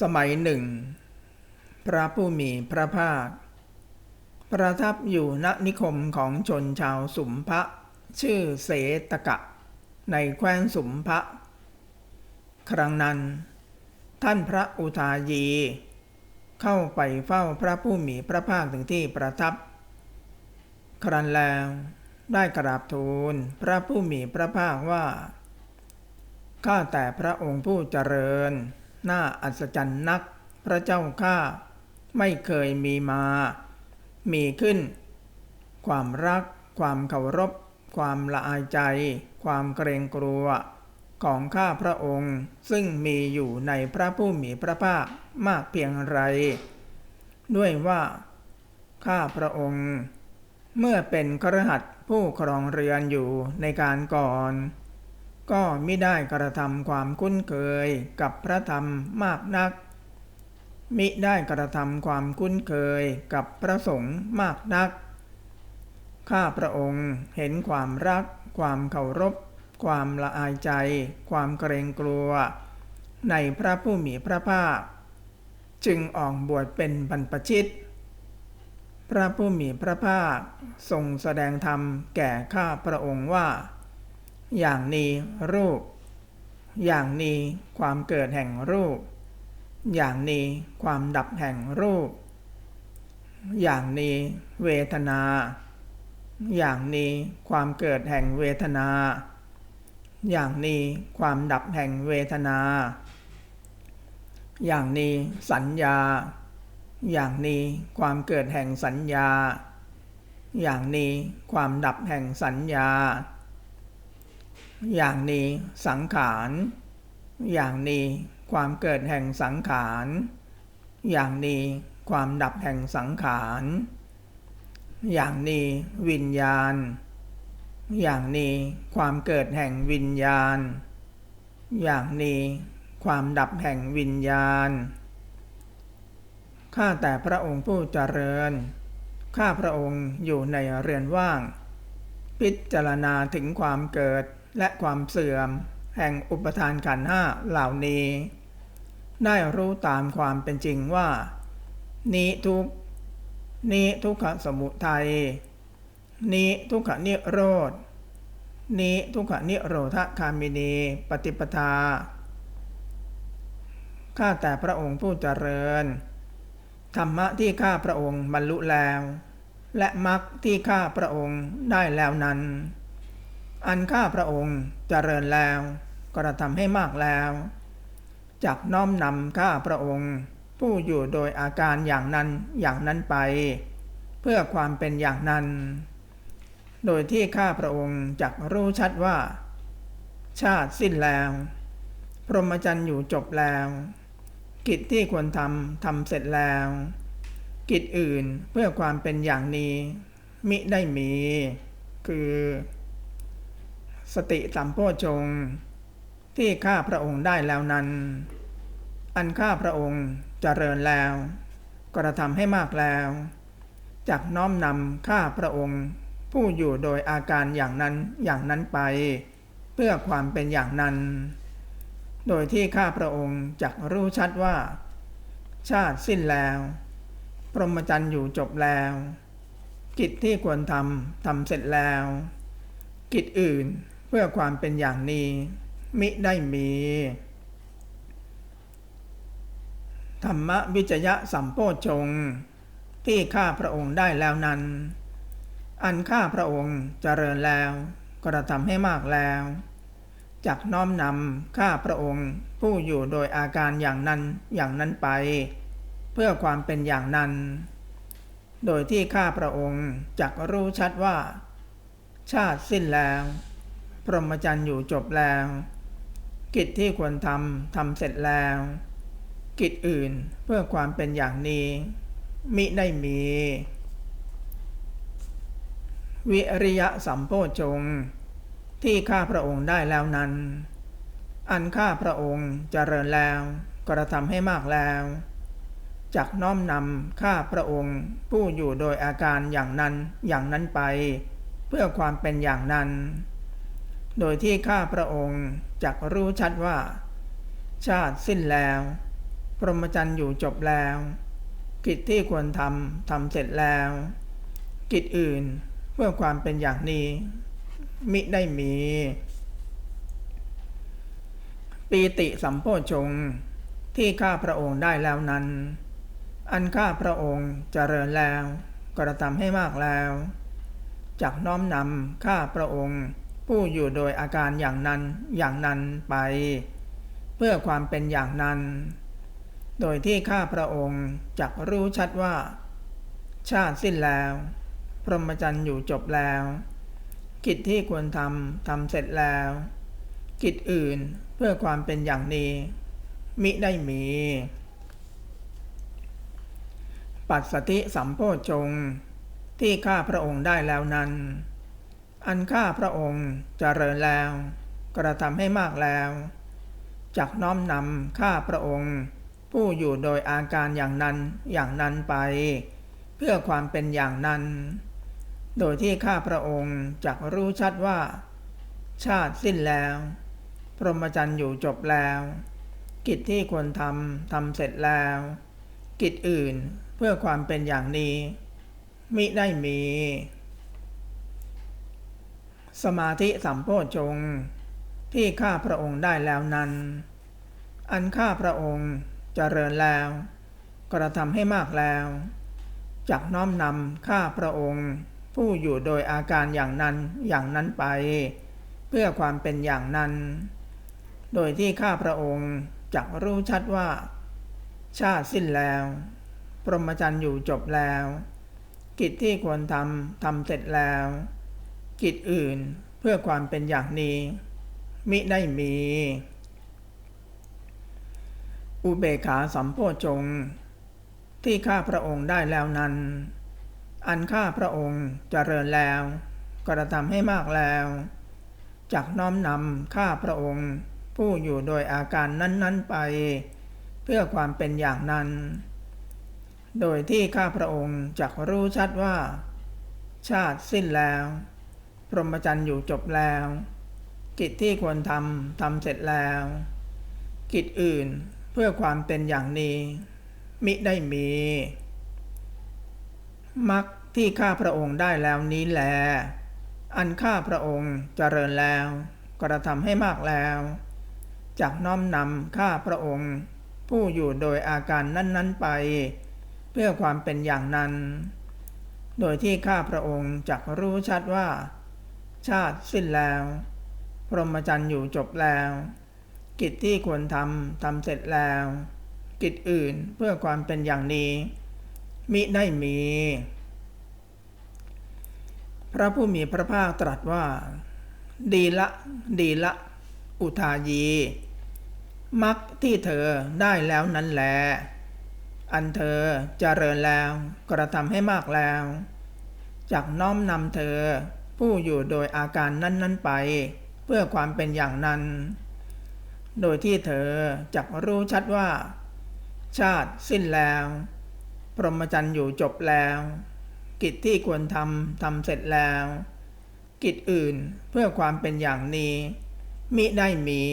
สมัยหนึ่ง พระผู้มีพระภาค ประทับอยู่ณนิคมของชนชาวสุมพะ ชื่อเสตกะ ในแคว้นสุมพะ ครั้งนั้น ท่านพระอุทายี เข้าไปเฝ้าพระผู้มีพระภาคถึงที่ประทับ ครั้นแล้วได้กราบทูลพระผู้มีพระภาคว่า ข้าแต่พระองค์ผู้เจริญ น่าอัศจรรย์นัก พระเจ้าข้าไม่เคยมีมา มีขึ้น ความรัก ความเคารพ ความละอายใจ ความเกรงกลัว ของข้าพระองค์ซึ่งมีอยู่ในพระผู้มีพระภาคมากเพียงไร ด้วยว่า ข้าพระองค์ เมื่อเป็นครหัสผู้ครองเรือนอยู่ในการก่อน ก็ไม่ได้กระทำความคุ้นเคยกับพระธรรมมากนัก มิได้กระทำความคุ้นเคยกับพระสงฆ์มากนัก ข้าพระองค์เห็นความรัก ความเคารพ ความละอายใจ ความเกรงกลัว ในพระผู้มีพระภาค จึงออกบวชเป็นบรรพชิต พระผู้มีพระภาคทรงแสดงธรรมแก่ข้าพระองค์ว่า อย่างนี้รูป อย่างนี้ความเกิดแห่งรูป อย่างนี้ความดับแห่งรูป อย่างนี้เวทนา อย่างนี้ความเกิดแห่งเวทนา อย่างนี้ความดับแห่งเวทนา อย่างนี้สัญญา อย่างนี้ความเกิดแห่งสัญญา อย่างนี้ความดับแห่งสัญญา อย่างนี้สังขาร อย่างนี้ความเกิดแห่งสังขาร อย่างนี้ความดับแห่งสังขาร อย่างนี้วิญญาณ อย่างนี้ความเกิดแห่งวิญญาณ อย่างนี้ความดับแห่งวิญญาณ ข้าแต่พระองค์ผู้เจริญ ข้าพระองค์อยู่ในเรือนว่าง พิจารณาถึงความเกิด และความเสื่อม แห่งอุปทานขันห้าเหล่านี้ ได้รู้ตามความเป็นจริงว่า นี้ทุกนี้ทุกขสมุทัยนี้ทุกขนิโรธนี้ทุกขนิโรธคามินีปฏิปทาข้าแต่พระองค์ผู้เจริญ ธรรมะที่ข้าพระองค์บรรลุแล้ว และมรรคที่ข้าพระองค์ได้แล้วนั้น อันข้าพระองค์เจริญแล้วกระทำให้มากแล้วจักน้อมนำข้าพระองค์ ผู้อยู่โดยอาการอย่างนั้นอย่างนั้นไป เพื่อความเป็นอย่างนั้น โดยที่ข้าพระองค์จักรู้ชัดว่า ชาติสิ้นแล้ว พรหมจรรย์อยู่จบแล้ว กิจที่ควรทำทำเสร็จแล้ว กิจอื่นเพื่อความเป็นอย่างนี้ มิได้มี คือ สติสัมโพชงค์ที่ข้าพระองค์ได้แล้วนั้น อันข้าพระองค์เจริญแล้ว กระทำให้มากแล้วจากน้อมนำข้าพระองค์ ผู้อยู่โดยอาการอย่างนั้นอย่างนั้นไป เพื่อความเป็นอย่างนั้น โดยที่ข้าพระองค์จักรู้ชัดว่า ชาติสิ้นแล้ว พรหมจรรย์อยู่จบแล้ว กิจที่ควรทำทำเสร็จแล้ว กิจอื่น พื่อความเป็นอย่างนี้ มิได้มี ธรรมวิจยะสัมโพชง ที่ข้าพระองค์ได้แล้วนั้น อันข้าพระองค์เจริญแล้วกระทำให้มากแล้วจักน้อมนำข้าพระองค์ผู้อยู่โดยอาการอย่างนั้นอย่างนั้นไป เพื่อความเป็นอย่างนั้น โดยที่ข้าพระองค์จักรู้ชัดว่า ชาติสิ้นแล้ว พรหมจรรย์อยู่จบแล้ว กิจที่ควรทำทำเสร็จแล้ว กิจอื่นเพื่อความเป็นอย่างนี้ มิได้มี วิริยะสัมโพชง ที่ข้าพระองค์ได้แล้วนั้น อันข้าพระองค์เจริญแล้ว กระทำให้มากแล้วจักน้อมนำข้าพระองค์ผู้อยู่โดยอาการอย่างนั้นอย่างนั้นไป เพื่อความเป็นอย่างนั้น โดยที่ข้าพระองค์จักรู้ชัดว่า ชาติสิ้นแล้ว พรหมจรรย์อยู่จบแล้ว กิจที่ควรทำทำเสร็จแล้ว กิจอื่นเพื่อความเป็นอย่างนี้ มิได้มี ปีติสัมโพชงที่ข้าพระองค์ได้แล้วนั้น อันข้าพระองค์เจริญแล้ว กระทำให้มากแล้ว จากน้อมนำข้าพระองค์ ผู้อยู่โดยอาการอย่างนั้นอย่างนั้นไป เพื่อความเป็นอย่างนั้น โดยที่ข้าพระองค์จักรู้ชัดว่า ชาติสิ้นแล้ว พรหมจรรย์อยู่จบแล้ว กิจที่ควรทำทำเสร็จแล้ว กิจอื่นเพื่อความเป็นอย่างนี้ มิได้มี ปัสสติสัมโพชงที่ข้าพระองค์ได้แล้วนั้น อันข้าพระองค์เจริญแล้ว กระทำให้มากแล้วจักน้อมนำข้าพระองค์ ผู้อยู่โดยอาการอย่างนั้นอย่างนั้นไป เพื่อความเป็นอย่างนั้น โดยที่ข้าพระองค์จักรู้ชัดว่า ชาติสิ้นแล้ว พรหมจรรย์อยู่จบแล้ว กิจที่ควรทำทำเสร็จแล้ว กิจอื่นเพื่อความเป็นอย่างนี้ มิได้มี สมาธิสัมโพชงค์ที่ข้าพระองค์ได้แล้วนั้น อันข้าพระองค์เจริญแล้ว กระทำให้มากแล้วจักน้อมนำข้าพระองค์ ผู้อยู่โดยอาการอย่างนั้นอย่างนั้นไป เพื่อความเป็นอย่างนั้น โดยที่ข้าพระองค์จักรู้ชัดว่า ชาติสิ้นแล้ว พรหมจรรย์อยู่จบแล้ว กิจที่ควรทำทำเสร็จแล้ว กิจอื่นเพื่อความเป็นอย่างนี้ มิได้มี อุเบกขาสัมโพชง ที่ข้าพระองค์ได้แล้วนั้น อันข้าพระองค์เจริญแล้ว กระทำให้มากแล้วจักน้อมนำข้าพระองค์ ผู้อยู่โดยอาการนั้นๆไป เพื่อความเป็นอย่างนั้น โดยที่ข้าพระองค์จักรู้ชัดว่า ชาติสิ้นแล้ว รหมจรรย์อยู่จบแล้ว กิจที่ควรทำทำเสร็จแล้ว กิจอื่นเพื่อความเป็นอย่างนี้ มิได้มีมรรคที่ข้าพระองค์ได้แล้วนี้แล อันข้าพระองค์เจริญแล้ว กระทำให้มากแล้วจากน้อมนำข้าพระองค์ ผู้อยู่โดยอาการนั้น ๆไป เพื่อความเป็นอย่างนั้น โดยที่ข้าพระองค์จักรู้ชัดว่า ชาติสิ้นแล้ว พรหมจรรย์อยู่จบแล้ว กิจที่ควรทำทำเสร็จแล้ว กิจอื่นเพื่อความเป็นอย่างนี้ มิได้มี พระผู้มีพระภาคตรัสว่า ดีละ ดีละ อุทายีมักที่เธอได้แล้วนั้นแหลอันเธอเจริญแล้ว กระทำให้มากแล้ว จากน้อมนำเธอ ผู้อยู่โดยอาการนั้นๆไป เพื่อความเป็นอย่างนั้น โดยที่เธอจักรู้ชัดว่า ชาติสิ้นแล้ว พรหมจรรย์อยู่จบแล้ว กิจที่ควรทำทำเสร็จแล้ว กิจอื่นเพื่อความเป็นอย่างนี้มิได้มี